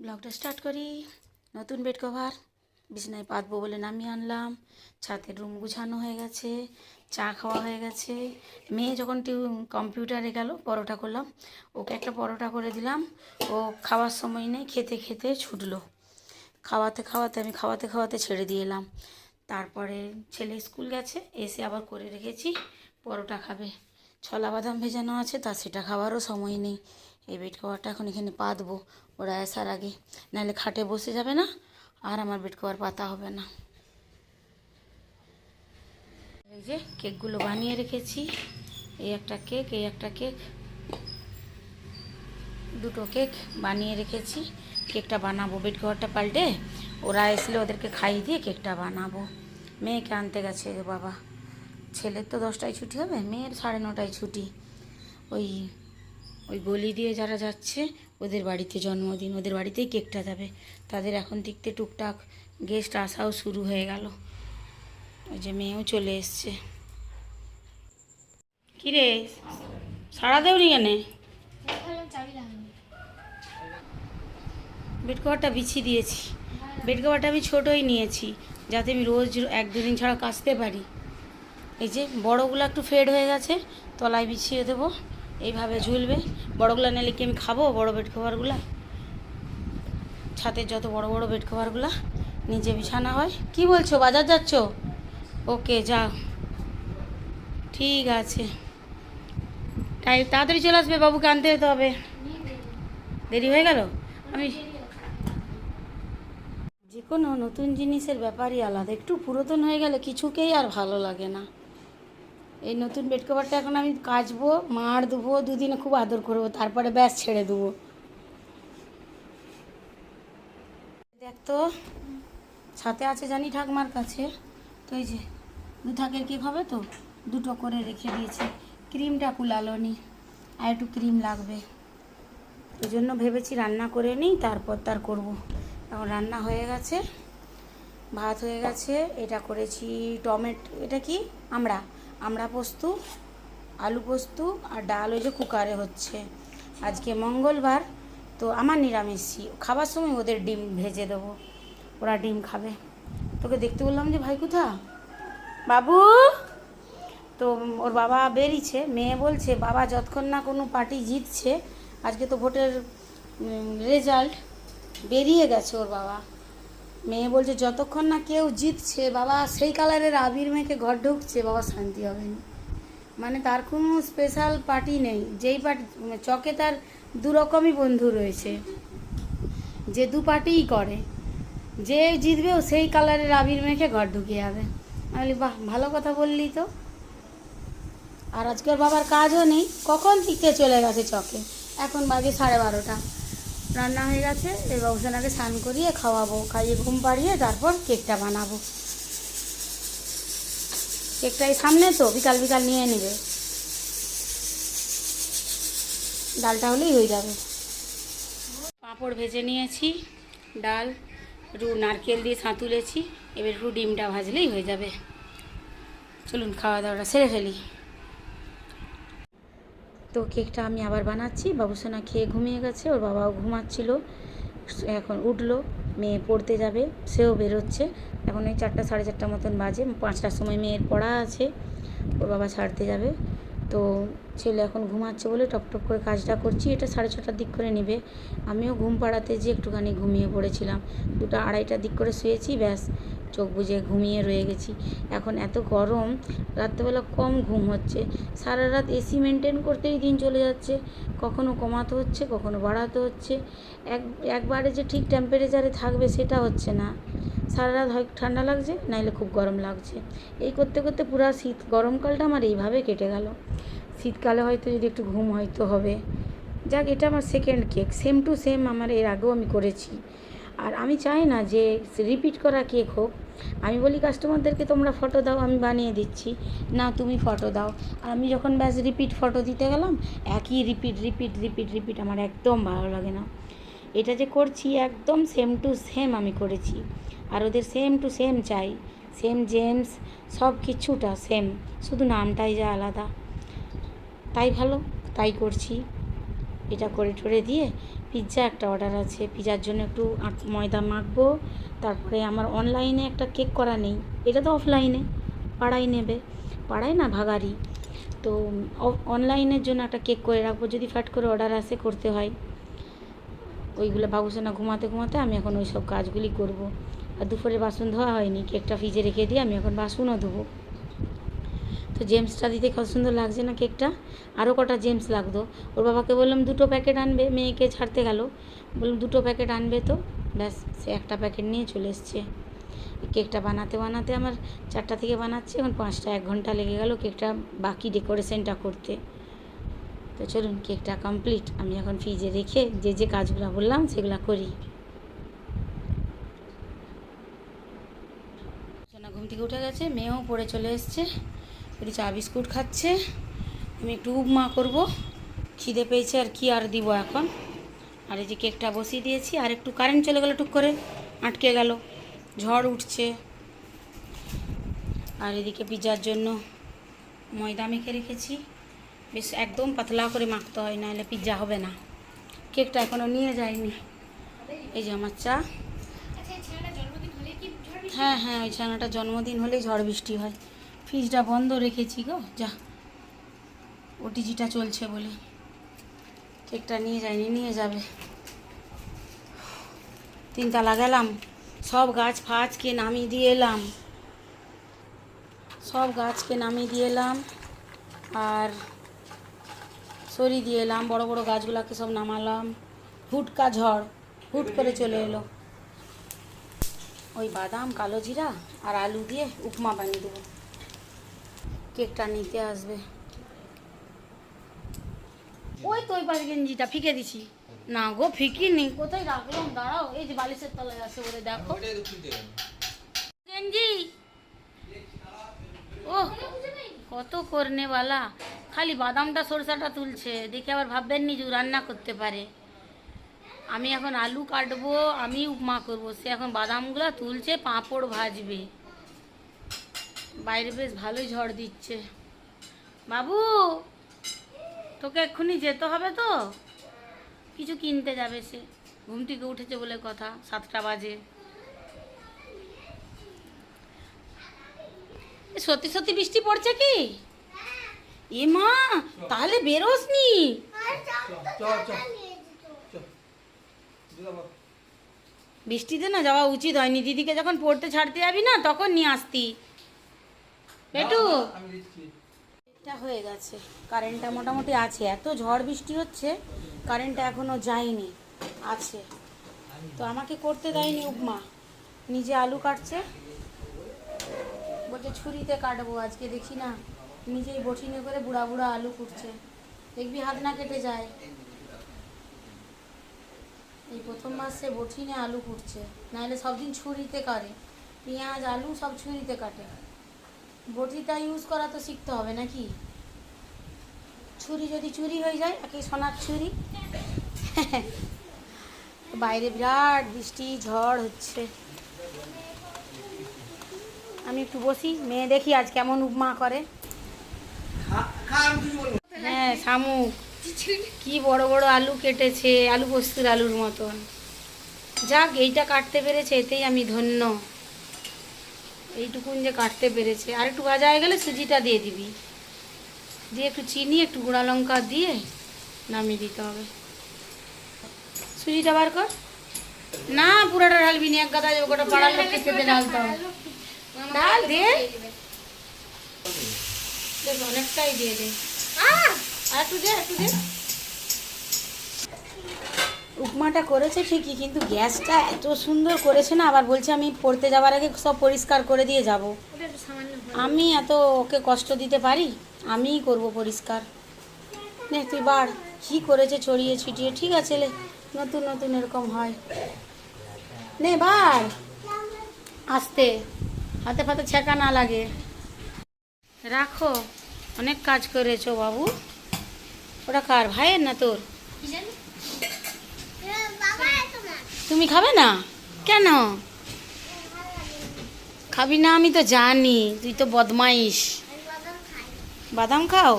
ব্লগটা স্টার্ট করি। নতুন বেড কভার বিছনায় পাতবো বলে নামিয়ে আনলাম। ছাতের রুম গুছানো হয়ে গেছে, চা খাওয়া হয়ে গেছে। মেয়ে যখন কম্পিউটারে গেল, পরোটা করলাম। ওকে একটা পরোটা করে দিলাম। ও খাওয়ার সময় নেই, খেতে খেতে ছুটলো। খাওয়াতে খাওয়াতে আমি খাওয়াতে খাওয়াতে ছেড়ে দিয়ে এলাম। তারপরে ছেলে স্কুল গেছে, এসে আবার করে রেখেছি, পরোটা খাবে। ছলা বাদাম ভেজানো আছে, তা সেটা খাওয়ারও সময় নেই। এই বেড কভারটা এখন এখানে পাতবো ওরা আসার আগে। নাহলে খাটে বসে যাবে না, আর আমার বেড কভার পাতা হবে না। এই যে কেকগুলো বানিয়ে রেখেছি। এই একটা কেক, এই একটা কেক। দুটো কেক বানিয়ে রেখেছি। কেকটা বানাবো। বেড কভারটা পাল্টে ওরা এসলে ওদেরকে খাইয়ে দিয়ে কেকটা বানাবো। মেয়েকে আনতে গেছে বাবা। ছেলের তো দশটায় ছুটি হবে, মেয়ের সাড়ে নটায় ছুটি। ওই ওই গলি দিয়ে যারা যাচ্ছে, ওদের বাড়িতে জন্মদিন, ওদের বাড়িতেই কেকটা যাবে। তাদের এখন দেখতে টুকটাক গেস্ট আসাও শুরু হয়ে গেল। ওই যে মেয়েও চলে এসছে। কিরে? সারা দেওনি কেনে? বেড কভারটা বিছিয়ে দিয়েছি। বেড কভারটা আমি ছোটোই নিয়েছি, যাতে আমি রোজ এক দুদিন ছাড়া কাচতে পারি। এই যে বড়গুলো একটু ফেড হয়ে গেছে, তলায় বিছিয়ে দেবো। এইভাবে ঝুলবে। বড়গুলো নিলে কি আমি খাব? বড় বেড কভারগুলো? ছাদের যত বড় বড় বেড কভারগুলো নিচে বিছানা হয়। কি বলছো? বাজার যাচ্ছ? ওকে, যাও। ঠিক আছে। তাই তাড়াতাড়ি চলে আসবে, বাবুকে আনতে যেতে হবে। দেরি হয়ে গেল? আমি যে কোনো নতুন জিনিসের ব্যাপারই আলাদা। একটু পুরাতন হয়ে গেলে কিছুকেই আর ভালো লাগে না। এই নতুন বেড কভারটা এখন আমি কাচবো, মার দেবো দুদিনে খুব আদর করব, তারপরে ব্যাস ছেড়ে দেবো। দেখ তো, ছাতে আছে জানি ঠাকমার কাছে, তো এই যে দু থাকের কেক হবে তো, দুটো করে রেখে দিয়েছি। ক্রিমটা কুলালো নি, আর একটু ক্রিম লাগবে। ওই জন্য ভেবেছি রান্না করে নিই, তারপর তার করব। এখন রান্না হয়ে গেছে, ভাত হয়ে গেছে, এটা করেছি টমেট, এটা কি? আমরা। আমরা পোস্ত, আলু পোস্ত আর ডাল ওই যে কুকারে হচ্ছে। আজকে মঙ্গলবার, তো আমার নিরামিষই। খাবার সময় ওদের ডিম ভেজে দেবো। ওরা ডিম খাবে। তোকে দেখতে বললাম যে ভাই কোথা? বাবু! তো ওর বাবা বেরিয়েছে। মেয়ে বলছে, বাবা যতক্ষণ না কোনো পার্টি জিতছে, আজকে তো ভোটের রেজাল্ট বেরিয়ে গেছে ওর বাবা। মেয়ে বলছে, যতক্ষণ না কেউ জিতছে, বাবা, সেই কালারের আবির মেয়েকে ঘর ঢুকছে, বাবা, শান্তি হবে না। মানে তার কোনো স্পেশাল পার্টি নেই। যেই পার্টি চকে তার দু রকমই বন্ধু রয়েছে। যে দু পার্টিই করে। যে জিতবে ও সেই কালারের আবির মেখে ঘর ঢুকে যাবে আমি বলি, বাহ, ভালো কথা বললি তো। আর আজকের বাবার কাজও নেই। কখন থেকে চলে গেছে চকে? এখন বাজে সাড়ে বারোটা। রান্না হয়ে গেছে এই বাবুসানাকে স্নান করিয়ে খাওয়াবো, খাইয়ে ঘুম পাড়িয়ে তারপর কেকটা বানাবো। কেকটা এই সামনে তো, বিকাল বিকাল নিয়ে নেবে। ডালটা হলেই হয়ে যাবে। পাঁপড় ভেজে নিয়েছি, ডাল একটু নারকেল দিয়ে সাঁতুলেছি এবার একটু ডিমটা ভাজলেই হয়ে যাবে। চলুন, খাওয়া দাওয়াটা সেরে ফেলি। তো কেকটা আমি আবার বানাচ্ছি। বাবুসোনা খেয়ে ঘুমিয়ে গেছে, ওর বাবাও ঘুমাচ্ছিল। এখন উঠল, মেয়ে পড়তে যাবে, সেও বেরোচ্ছে। এখন ওই চারটা সাড়ে চারটা মতন বাজে, পাঁচটার সময় মেয়ের পড়া আছে, ওর বাবা ছাড়তে যাবে। তো ছেলে এখন ঘুমাচ্ছে বলে টপ টপ করে কাজটা করছি, এটা সাড়ে ছটার দিক করে নেবে। আমিও ঘুম পাড়াতে যে একটুখানি ঘুমিয়ে পড়েছিলাম। দুটো আড়াইটার দিক করে শুয়েছি, ব্যাস। চোখ বুজে ঘুমিয়ে রয়ে গেছি। এখন এত গরম, রাত্রেবেলা কম ঘুম হচ্ছে। সারা রাত এসি মেনটেন করতেই দিন চলে যাচ্ছে। কখনো কমাতে হচ্ছে, কখনো বাড়াতে হচ্ছে। এক, একবারে যে ঠিক টেম্পারেচারে থাকবে সেটা হচ্ছে না। সারা রাত হয় ঠান্ডা লাগছে, নাইলে খুব গরম লাগছে। এই করতে করতে পুরো শীত, গরমকালটা আমার এইভাবে কেটে গেল। শীতকালে হয়তো যদি একটু ঘুম হয়তো হবে। যাক, এটা আমার second cake same to same আমার এর আগেও আমি করেছি। আর আমি চাই না যে রিপিট করা কেক হোক। আমি বলি কাস্টমারদেরকে তোমরা ফটো দাও, আমি বানিয়ে দিচ্ছি। না, তুমি ফটো দাও। আর আমি যখন ব্যাস রিপিট ফটো দিতে গেলাম, একই রিপিট রিপিট রিপিট রিপিট আমার একদম ভালো লাগে না। এটা যে করছি একদম সেম টু সেম আমি করেছি। আর ওদের সেম টু সেম চাই। সেম জেমস সব কিছুটা সেম শুধু নামটাই যা আলাদা। তাই ভালো, তাই করছি। এটা করে টরে দিয়ে পিৎজা একটা অর্ডার আছে। পিৎজার জন্য একটু ময়দা মাখবো। তারপরে আমার অনলাইনে একটা কেক করা নেই। এটা তো অফলাইনে পাড়ায় নেবে। পাড়ায় না ভাগারি তো অনলাইনের জন্য একটা কেক করে রাখব। যদি ফ্যাট করে অর্ডার আসে, করতে হয়। ওইগুলো বাবুসোনা ঘুমাতে ঘুমাতে আমি এখন ওই সব কাজগুলি করব। আর দুপুরে বাসন ধোয়া হয়নি। কেকটা ফ্রিজে রেখে দিয়ে আমি এখন বাসনও ধোবো। তো জেমসটা দিতে কত সুন্দর লাগছে না কেকটা? আরও কটা জেমস লাগতো। ওর বাবাকে বললাম, দুটো প্যাকেট আনবে। মেয়েকে ছাড়তে গেল। বললাম, দুটো প্যাকেট আনবে তো? ব্যাস, সে একটা প্যাকেট নিয়ে চলে এসছে। কেকটা বানাতে বানাতে আমার চারটা থেকে বানাচ্ছে, এখন পাঁচটা, এক ঘণ্টা লেগে গেল কেকটা বাকি ডেকোরেশনটা করতে। তো চলুন, কেকটা কমপ্লিট। আমি এখন ফ্রিজে রেখে যে যে কাজগুলো বললাম, সেগুলো করি। সোনা ঘুম থেকে উঠে গেছে, মেয়েও পড়ে চলে এসছে। একটু চা বিস্কুট খাচ্ছে। আমি একটু উপমা করব। খিদে পেয়েছে আর কি আর দিব এখন। আর এই যে কেকটা বসিয়ে দিয়েছি আর একটু কারেন্ট চলে গেলো টুক করে আটকে গেল। ঝড় উঠছে। আর এদিকে পিৎজার জন্য ময়দা মেখে রেখেছি। বেশ একদম পাতলা করে মাখতে হয় না নাহলে পিৎজা হবে না। কেকটা এখনও নিয়ে যায়নি। এই যে আমার চা। হ্যাঁ হ্যাঁ ওই ছানাটা জন্মদিন হলেই ঝড় বৃষ্টি হয়। ফ্রিজটা বন্ধ রেখেছি গো, যা। ওটিজিটা চলছে বলে। কেকটা নিয়ে যায়নি, নিয়ে যাবে। তিনতলা গেলাম সব গাছ ফাছকে নামিয়ে দিয়ে এলাম। সব গাছকে নামিয়ে দিয়ে এলাম, আর সরিয়ে দিয়ে এলাম, বড় বড় গাছগুলোকে সব নামালাম। হুটকা ঝড়, হুট করে চলে এলো। ওই বাদাম, কালো জিরা আর আলু দিয়ে উপমা বানিয়ে দেবো। কেকটা নিতে আসবে। ওই তো ওই পাশে গেঞ্জিটা ফিকে দিছি। না গো ফিকি নেই কোথায় রাখলাম? দাঁড়াও এই যে বালিশের তলায় আছে বলে দেখো। গেঞ্জি! ও কত করনেওয়ালা খালি বাদামটা সরষাটা তুলছে। দেখে আবার ভাববেন নিজু রান্না করতে পারে। আমি এখন আলু কাটবো আমি উপমা করব। সে এখন বাদামগুলো তুলছে পাঁপড় ভাজবে। বাইরে বেশ ভালোই ঝড় দিচ্ছে। বাবু, তোকে এক্ষুনি যেতে হবে তো? কিছু কিনতে যাবে সে। ঘুম থেকে উঠেছে বলে কথা, সাতটা বাজে। সত্যি সত্যি বৃষ্টি পড়ছে কি? এ মা, তাহলে বেরোস নি। বৃষ্টিতে না যাওয়া উচিত হয়নি। দিদিকে যখন পড়তে ছাড়তে যাবি না, তখন নিয়ে আসতি। বেটু এটা হয়ে গেছে। কারেন্টটা মোটামুটি আছে। এত ঝড় বৃষ্টি হচ্ছে কারেন্টটা এখনও যায়নি। আছে। তো আমাকে করতে দেয়নি উপমা। নিজে আলু কাটছে। বলছে ছুরিতে কাটবো আজকে দেখি না। নিজেই বটিনে করে বুড়া বুড়া আলু কুটছে। দেখবি হাত না কেটে যায়। এই প্রথম মাসে বটিনে আলু কুটছে। নাহলে সব দিন ছুরিতে কাটে। পেঁয়াজ আলু সব ছুরিতে কাটে। বটিটা ইউজ করা তো শিখতে হবে নাকি? ছুরি যদি চুরি হয়ে যায়, একে সোনার ছুরি। বাইরে বিরাট বৃষ্টি, ঝড় হচ্ছে। আমি একটু বসি, মেয়ে দেখি আজ কেমন উপমা করে। হ্যাঁ শামুক কি বড় বড় আলু কেটেছে, আলু পোস্তুর আলুর মতন। যাক, এইটা কাটতে পেরেছে, এতেই আমি ধন্য। এইটুকুন যে কাটতে পেরেছে। আর একটু ভাজা হয়ে গেলে সুজিটা দিয়ে দিবি। দিয়ে একটু চিনি, একটু গুঁড়া লঙ্কা দিয়ে নামিয়ে দিতে হবে। সুজিটা বার কর। না, পুরোটা ঢালবি নি, এক গাদা ওটা পাড়ার লোককে খেতে ঢালতে হবে ডাল দে। অনেকটাই দিয়ে দে। আর একটু দে একটু দে। উপমাটা করেছে ঠিকই কিন্তু গ্যাসটা এত সুন্দর করেছে না আবার বলছে আমি পড়তে যাওয়ার আগে সব পরিষ্কার করে দিয়ে যাব। আমি এত ওকে কষ্ট দিতে পারি? আমিই করব পরিষ্কার। নে তুই বাড় কী করেছে ছড়িয়ে ছিটিয়ে ঠিক আছে লে নতুন নতুন এরকম হয়। নে বাড় আসতে হাতে ফাতে ছেঁকা না লাগে। রাখো অনেক কাজ করেছ বাবু। ওটা কার ভাইয়ের না তোর? তুমি খাবে না? কেন? খাবি না, আমি তো জানি। তুই তো বদমাইশ। বাদাম খাও?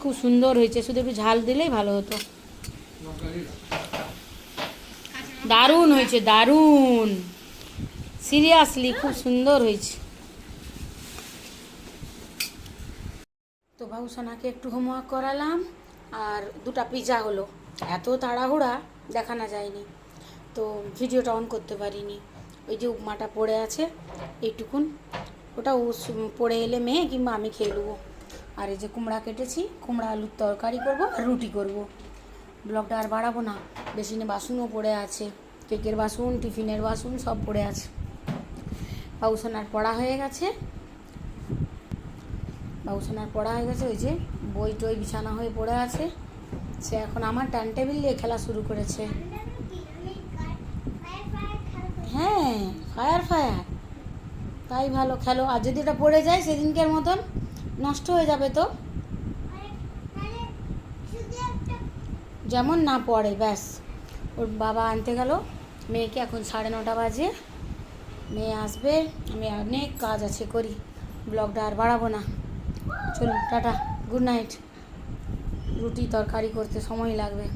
খুব সুন্দর হয়েছে। শুধু একটু ঝাল দিলেই ভালো হতো। দারুণ হয়েছে, দারুণ। সিরিয়াসলি খুব সুন্দর হয়েছে। তো বাবুসানাকে একটু হোমওয়ার্ক করালাম। আর দুটা পিজা হলো। এত তাড়াহুড়া দেখানো যায়নি। তো ভিডিওটা অন করতে পারিনি। ওই যে উপমাটা পড়ে আছে, এইটুকুন। ওটা পড়ে এলে মেয়ে কিংবা আমি খেয়ে নেব। আর এই যে কুমড়া কেটেছি, কুমড়া আলুর তরকারি করব আর রুটি করব। ব্লগটা আর বাড়াবো না। বেসিনে বাসনও পড়ে আছে। কেকের বাসন, টিফিনের বাসন সব পড়ে আছে। বাবুসোনার পড়া হয়ে গেছে। বাবুসোনার পড়া হয়ে গেছে, ওই যে বই টই বিছানা হয়ে পড়ে আছে। সে এখন আমার টাইম টেবিল নিয়ে খেলা শুরু করেছে। হ্যাঁ ফায়ার ফায়ার। তাই ভালো খেলো। আর যদি এটা পড়ে যায় সেদিনকের মতন, নষ্ট হয়ে যাবে তো। যেমন না পড়ে, ব্যাস। ওর বাবা আনতে গেল। মেয়েকে এখন সাড়ে নটা বাজে। মেয়ে আসবে। আমি অনেক কাজ আছে করি। ব্লগটা আর বাড়াবো না। চলুন, টাটা। গুড নাইট রুটি তরকারি করতে সময় লাগবে।